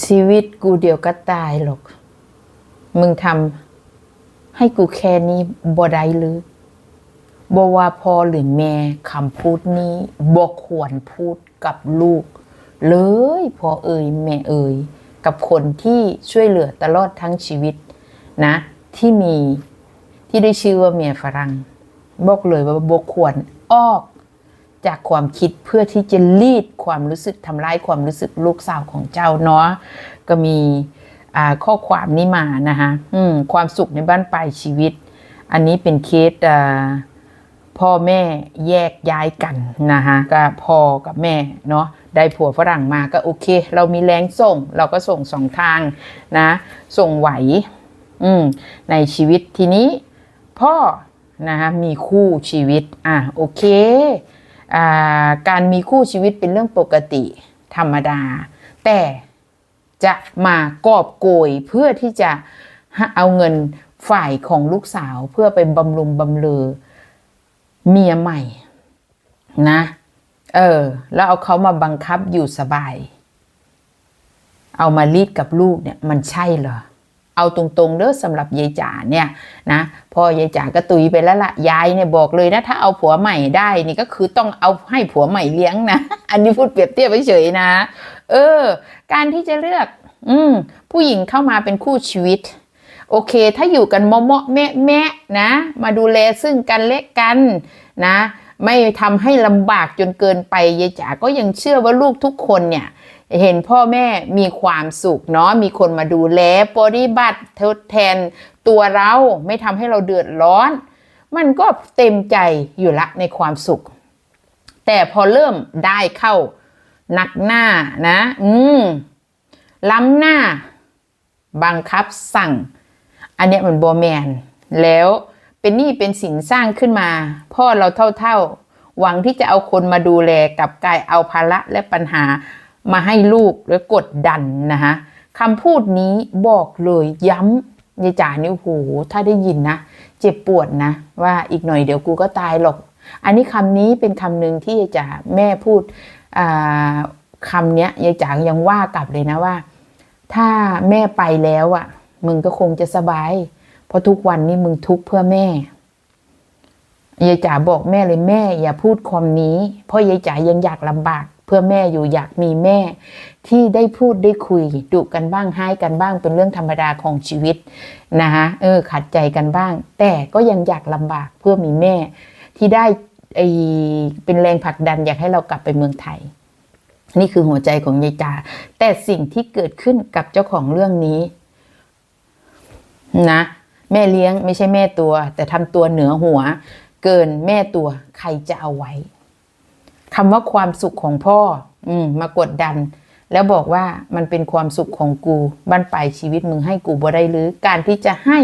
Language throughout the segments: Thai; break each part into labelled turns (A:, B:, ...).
A: ชีวิตกูเดียวก็ตายหรอก มึงทำให้กูแค่นี้บ่ได้หรือบ่ว่าพ่อหรือแม่คำพูดนี้บ่ควรพูดกับลูก เลยพ่อเอ่ยแม่เอ่ยกับคนที่ช่วยเหลือตลอดทั้งชีวิตนะ ที่มีที่ได้ชื่อว่าเมียฝรั่งบอกเลยว่าบ่ควรออก จากความคิดเพื่อที่จะลีดความรู้สึกทำร้ายความรู้สึกลูกสาวของเจ้าเนาะก็มีข้อความนี้มานะคะความสุขในบ้านปลายชีวิต อันนี้เป็นเคสพ่อแม่แยกย้ายกันนะคะก็พ่อกับแม่เนาะได้ผัวฝรั่งมาก็โอเค เรามีแรงส่ง เราก็ส่งสองทางนะ ส่งไหวอืในชีวิตทีนี้พ่อนะคะมีคู่ชีวิต อะโอเค การมีคู่ชีวิตเป็นเรื่องปกติธรรมดา แต่จะมากอบโกยเพื่อที่จะเอาเงินฝ่ายของลูกสาวเพื่อไปบำรุงบำเรอเมียใหม่นะ เออ แล้วเอาเขามาบังคับอยู่สบาย เอามารีดกับลูกเนี่ยมันใช่เหรอ เอาตรงๆเด้อสำหรับยายจ๋าเนี่ยนะพอยายจ๋าก็ตุยไปแล้วละยายเนี่ยบอกเลยนะถ้าเอาผัวใหม่ได้นี่ก็คือต้องเอาให้ผัวใหม่เลี้ยงนะ อันนี้พูดเปรียบเทียบเฉยๆนะ เออ การที่จะเลือก อืมผู้หญิงเข้ามาเป็นคู่ชีวิต โอเค ถ้าอยู่กันเมาะแม่แม่ๆนะ มาดูแลซึ่งกันและกันนะ ไม่ทำให้ลำบากจนเกินไปยายจ๋าก็ยังเชื่อว่าลูกทุกคนเนี่ย เห็นพ่อแม่มีความสุขเนาะมีคนมาดูแลปฏิบัติทดแทนตัวเราไม่ทำให้เราเดือดร้อน มันก็เต็มใจอยู่ละในความสุข แต่พอเริ่มได้เข้าหนักหน้านะ อืมล้ำหน้า บังคับสั่ง อันเนี้ยมันโบแมน แล้วเป็นหนี้เป็นสินสร้างขึ้นมา พ่อเราเท่าๆ หวังที่จะเอาคนมาดูแลกับกายเอาภาระและปัญหา มาให้ลูกแล้วกดดันนะคะคำพูดนี้บอกเลยย้ำยายจ๋านี่โอ้โหถ้าได้ยินนะ เจ็บปวดนะ ว่าอีกหน่อยเดี๋ยวกูก็ตายหรอก อันนี้คำนี้เป็นคำหนึ่งที่ยายจ๋าแม่พูดคำนี้ยายจ๋ายังว่ากลับเลยนะว่า ถ้าแม่ไปแล้วอะ มึงก็คงจะสบาย เพราะทุกวันนี้มึงทุกข์เพื่อแม่ยายจ๋าบอกแม่เลยแม่อย่าพูดคำนี้ เพราะยายจ๋ายังอยากลำบาก เพื่อแม่อยู่อยากมีแม่ ที่ได้พูดได้คุยดุกันบ้างให้กันบ้างเป็นเรื่องธรรมดาของชีวิตนะคะเออขัดใจกันบ้าง แต่ก็ยังอยากลำบากเพื่อมีแม่ ที่ได้ไอเป็นแรงผลักดันอยากให้เรากลับไปเมืองไทย นี่คือหัวใจของยายจาแต่สิ่งที่เกิดขึ้นกับเจ้าของเรื่องนี้ นะ แม่เลี้ยงไม่ใช่แม่ตัว แต่ทำตัวเหนือหัว เกินแม่ตัวใครจะเอาไว้ คำว่าความสุขของพ่อ อืม มากดดัน แล้วบอกว่ามันเป็นความสุขของกูบ้านปลายชีวิตมึงให้กูบ่ได้หรือ การที่จะให้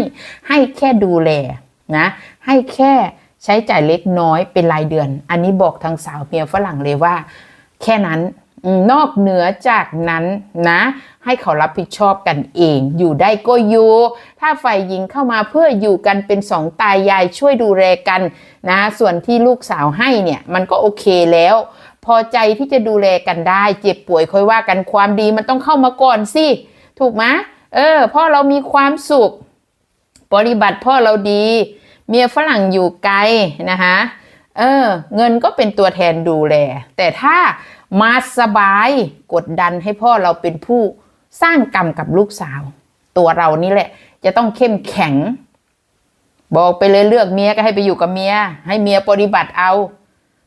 A: ให้แค่ดูแลนะ ให้แค่ใช้จ่ายเล็กน้อยเป็นรายเดือน อันนี้บอกทางสาวเมียฝรั่งเลยว่า แค่นั้น นอกเหนือจากนั้นนะ ให้เขารับผิดชอบกันเอง อยู่ได้ก็อยู่ถ้าฝ่ายหญิงเข้ามาเพื่ออยู่กันเป็นสองตายายช่วยดูแลกันนะ ส่วนที่ลูกสาวให้เนี่ยมันก็โอเคแล้ว พอใจที่จะดูแลกันได้ เจ็บป่วยค่อยว่ากันความดีมันต้องเข้ามาก่อนสิถูกไหมเออพ่อเรามีความสุขปฏิบัติพ่อเราดี เมียฝรั่งอยู่ไกลนะคะเออเงินก็เป็นตัวแทนดูแล แต่ถ้า มาสบายกดดันให้พ่อเราเป็นผู้สร้างกรรมกับลูกสาว ตัวเรานี่แหละ จะต้องเข้มแข็ง บอกไปเลยเลือกเมียก็ให้ไปอยู่กับเมีย ให้เมียปฏิบัติเอา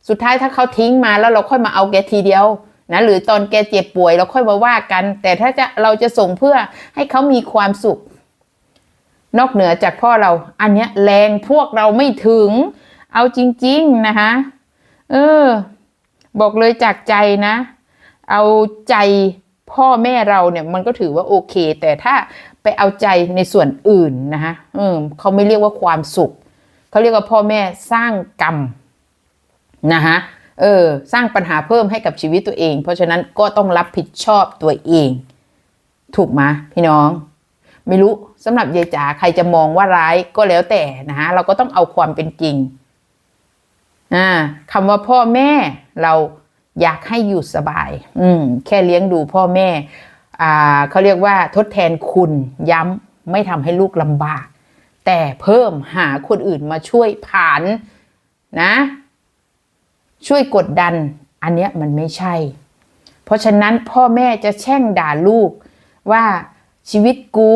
A: สุดท้ายถ้าเขาทิ้งมาแล้วเราค่อยมาเอาแกทีเดียวนะหรือตอนแกเจ็บป่วยเราค่อยมาว่ากัน แต่ถ้าจะเราจะส่งเพื่อให้เขามีความสุข นอกเหนือจากพ่อเรา อันเนี้ยแรงพวกเราไม่ถึง เอาจริง ๆ นะคะเออ บอกเลยจากใจนะ เอาใจพ่อแม่เราเนี่ยมันก็ถือว่าโอเค แต่ถ้าไปเอาใจในส่วนอื่นนะคะเออเขาไม่เรียกว่าความสุขเขาเรียกว่าพ่อแม่สร้างกรรมนะคะเออสร้างปัญหาเพิ่มให้กับชีวิตตัวเอง เพราะฉะนั้นก็ต้องรับผิดชอบตัวเอง ถูกไหมพี่น้อง ไม่รู้สำหรับยายจ๋าใครจะมองว่าร้ายก็แล้วแต่นะฮะเราก็ต้องเอาความเป็นจริงอ่าคำว่าพ่อแม่ เราอยากให้อยู่สบาย อืมแค่เลี้ยงดูพ่อแม่ อ่าเขาเรียกว่าทดแทนคุณย้ำไม่ทำให้ลูกลำบาก แต่เพิ่มหาคนอื่นมาช่วยผ่านนะ ช่วยกดดัน อันเนี้ยมันไม่ใช่ เพราะฉะนั้นพ่อแม่จะแช่งด่าลูกว่าชีวิตกู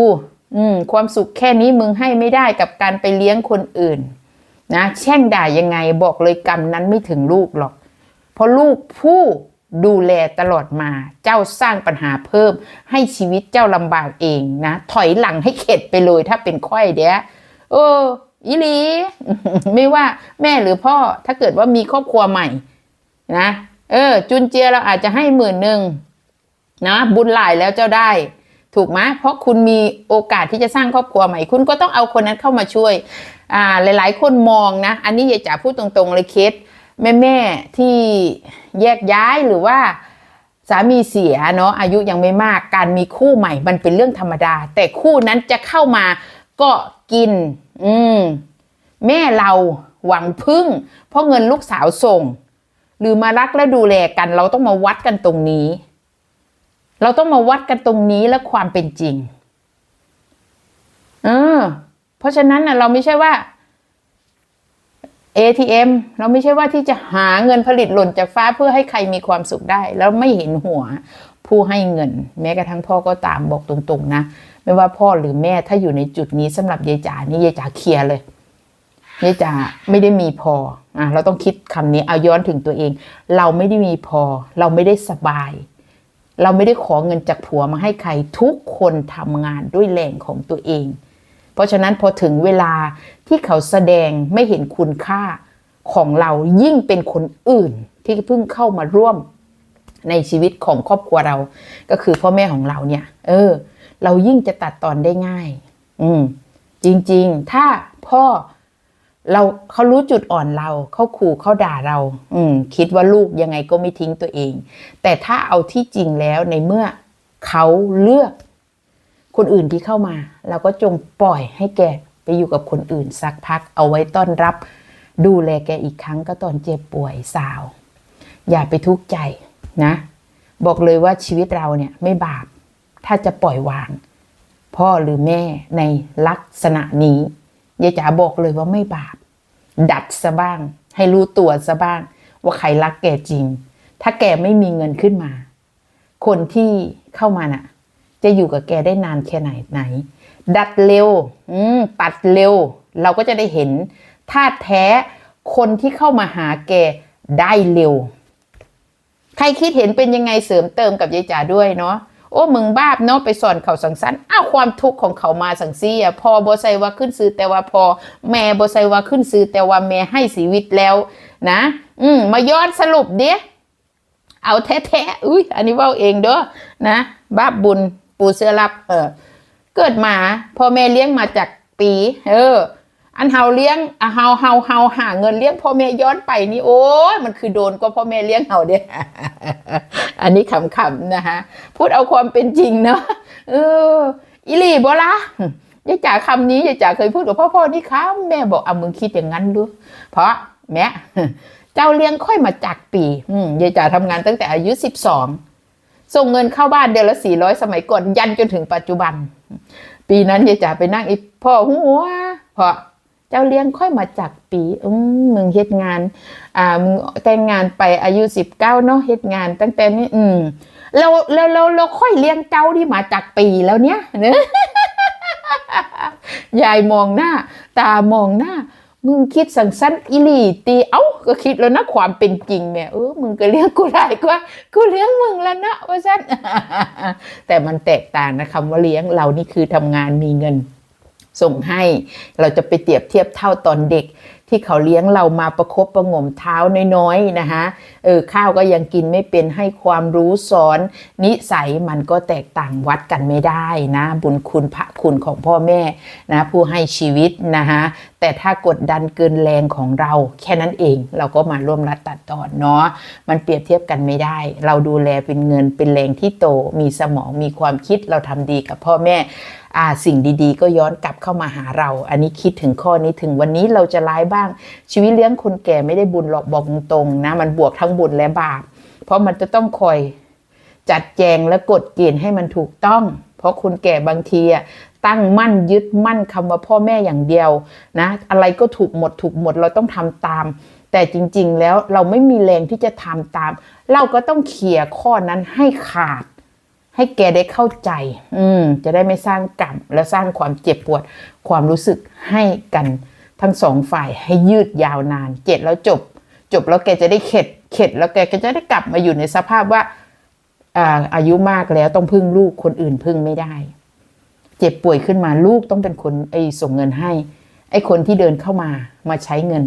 A: อืม ความสุขแค่นี้มึงให้ไม่ได้กับการไปเลี้ยงคนอื่น นะ แช่งด่ายังไงบอกเลยกรรมนั้นไม่ถึงลูกหรอก เพราะลูกผู้ดูแลตลอดมาเจ้าสร้างปัญหาเพิ่ม ให้ชีวิตเจ้าลำบากเองนะ ถอยหลังให้เข็ดไปเลยถ้าเป็นค่อยเดียเอออีหลีไม่ว่าแม่หรือพ่อถ้าเกิดว่ามีครอบครัวใหม่ นะ เออ จุนเจียเราอาจจะให้หมื่นหนึ่งนะ บุญหลายแล้วเจ้าได้ ถูกไหมเพราะคุณมีโอกาสที่จะสร้างครอบครัวใหม่ คุณก็ต้องเอาคนนั้นเข้ามาช่วย อ่าหลาย ๆ คนมองนะ อันนี้ยายจ๋าพูดตรงๆเลยเคส แม่แม่ที่แยกย้ายหรือว่าสามีเสียเนาะอายุยังไม่มากการมีคู่ใหม่มันเป็นเรื่องธรรมดา แต่คู่นั้นจะเข้ามาก็กิน อืมแม่เราหวังพึ่ง เพราะเงินลูกสาวส่ง หรือมารักและดูแลกัน เราต้องมาวัดกันตรงนี้ เราต้องมาวัดกันตรงนี้และความเป็นจริงเออเพราะฉะนั้นนะเราไม่ใช่ว่า ATM เราไม่ใช่ว่าที่จะหาเงินผลิตหล่นจากฟ้าเพื่อให้ใครมีความสุขได้ แล้วไม่เห็นหัวผู้ให้เงิน แม้กระทั่งพ่อก็ตามบอกตรงๆนะ ไม่ว่าพ่อหรือแม่ถ้าอยู่ในจุดนี้สำหรับยายจ๋านี่ยายจ๋าเคลียร์เลยยายจ๋าไม่ได้มีพออะเราต้องคิดคำนี้เอาย้อนถึงตัวเอง เราไม่ได้มีพอ เราไม่ได้สบาย เราไม่ได้ขอเงินจากผัวมาให้ใครทุกคนทำงานด้วยแรงของตัวเอง เพราะฉะนั้นพอถึงเวลาที่เขาแสดงไม่เห็นคุณค่าของเรายิ่งเป็นคนอื่นที่เพิ่งเข้ามาร่วมในชีวิตของครอบครัวเรา ก็คือพ่อแม่ของเราเนี่ย เออ เรายิ่งจะตัดตอนได้ง่าย อืม จริง ๆ ถ้าพ่อเราเขารู้จุดอ่อนเราเขาขู่เขาด่าเรา อืม คิดว่าลูกยังไงก็ไม่ทิ้งตัวเอง แต่ถ้าเอาที่จริงแล้วในเมื่อเขาเลือก คนอื่นที่เข้ามา เราก็จงปล่อยให้แกไปอยู่กับคนอื่นสักพักเอาไว้ต้อนรับ ดูแลแกอีกครั้งก็ตอนเจ็บป่วยสาว อย่าไปทุกข์ใจนะ บอกเลยว่าชีวิตเราเนี่ยไม่บาป ถ้าจะปล่อยวาง พ่อหรือแม่ในลักษณะนี้ยายจ๋าบอกเลยว่าไม่บาป ดัดซะบ้าง ให้รู้ตัวซะบ้าง ว่าใครรักแกจริง ถ้าแกไม่มีเงินขึ้นมา คนที่เข้ามาน่ะ จะอยู่กับแกได้นานแค่ไหนไหน ดัดเร็วตัดเร็ว เราก็จะได้เห็นท่าแท้คนที่เข้ามาหาแกได้เร็ว ใครคิดเห็นเป็นยังไงเสริมเติมกับยายจ๋าด้วยเนาะโอ้มึงบ้าบเนาะไปสอนเขาสังสรรค์อ้าวความทุกข์ของเขามาสังซี่อะพอบใส่ว่าขึ้นซื้อแต่ว่าพอ แม่บใส่ว่าขึ้นซื้อแต่ว่าแม่ให้ชีวิตแล้ว นะ อืมมาย้อนสรุปเดียเอาแท้ๆอุ้ยอันนี้เว่าเองเด้อนะ บาปบุญ ปูเสื้อรับ เออ เกิดมาพ่อแม่เลี้ยงมาจากปี เออ อันเฮาเลี้ยงอะเฮาเฮาเฮาหาเงินเลี้ยงพ่อแม่ย้อนไปนี่โอ้ยมันคือโดนก็พ่อแม่เลี้ยงเฮาเด้อันนี้ขำๆนะคะพูดเอาความเป็นจริงเนาะเอออิลีบ่ละยายจ๋าคำนี้ยายจ๋าเคยพูดกับพ่อพ่อนี่ครับแม่บอกเอามึงคิดอย่างนั้นดูเพราะแม่เจ้าเลี้ยงค่อยมาจากปีอืมยายจ๋าทำงานตั้งแต่อายุสิบสอง ส่งเงินเข้าบ้านเดือนละสี่ร้อยสมัยก่อนยันจนถึงปัจจุบัน ปีนั้นยายจ๋าไปนั่งอีพ่อหัวพราะเจ้าเลี้ยงค่อยมาจากปีอืมมึงเฮ็ดงาน อ่ามึงแต่งงานไปอายุสิบเก้าเนาะเฮ็ดงาน ตั้งแต่นี้อืมเราเราเราเราค่อยเลี้ยงเจ้าที่มาจากปีแล้วเนี้ยเนะยายมองหน้า ตามองหน้า มึงคิดสังสั้นอิลีตีเอ้าก็คิดแล้วนะความเป็นจริงแม่เออมึงก็เลี้ยงกูได้กว่ากูเลี้ยงมึงแล้วนะว่าสั้นแต่มันแตกต่างนะคำว่าเลี้ยงเรานี่คือทำงานมีเงินส่งให้เราจะไปเปรียบเทียบเท่าตอนเด็ก ที่เขาเลี้ยงเรามาประคบประงมเท้าน้อยๆนะคะเออข้าวก็ยังกินไม่เป็นให้ความรู้สอนนิสัยมันก็แตกต่างวัดกันไม่ได้นะ บุญคุณพระคุณของพ่อแม่นะผู้ให้ชีวิตนะคะแต่ถ้ากดดันเกินแรงของเรา แค่นั้นเองเราก็มาร่วมรัดตัดตอนเนาะมันเปรียบเทียบกันไม่ได้ เราดูแลเป็นเงินเป็นแรงที่โตมีสมองมีความคิดเราทำดีกับพ่อแม่สิ่งดีๆ ก็ย้อนกลับเข้ามาหาเรา อันนี้คิดถึงข้อนี้ถึงวันนี้เราจะร้ายบ้าง ชีวิตเลี้ยงคนแก่ไม่ได้บุญหรอกบอกตรงๆนะ มันบวกทั้งบุญและบาป เพราะมันจะต้องคอยจัดแจงและกฎเกณฑ์ให้มันถูกต้อง เพราะคนแก่บางทีอะตั้งมั่นยึดมั่นคำว่าพ่อแม่อย่างเดียวนะอะไรก็ถูกหมดถูกหมดเราต้องทำตาม แต่จริง ๆ แล้วเราไม่มีแรงที่จะทำตาม เราก็ต้องเขี่ยข้อนั้นให้ขาด ให้แกได้เข้าใจ อืม จะได้ไม่สร้างกรรมและสร้างความเจ็บปวด ความรู้สึกให้กันทั้งสองฝ่ายให้ยืดยาวนาน เจ็ดแล้วจบ จบแล้วแกจะได้เข็ด เข็ดแล้วแกก็จะได้กลับมาอยู่ในสภาพว่าอ่าอายุมากแล้วต้องพึ่งลูกคนอื่นพึ่งไม่ได้ เจ็บป่วยขึ้นมาลูกต้องเป็นคนไอ้ส่งเงินให้ ไอ้คนที่เดินเข้ามามาใช้เงิน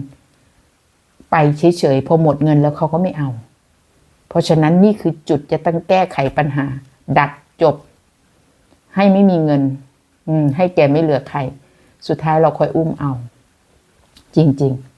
A: ไปเฉยๆพอหมดเงินแล้วเขาก็ไม่เอา เพราะฉะนั้นนี่คือจุดจะต้องแก้ไขปัญหา ดักจบ ให้ไม่มีเงิน อืม ให้แกไม่เหลือใคร สุดท้ายเราค่อยอุ้มเอา จริง ๆ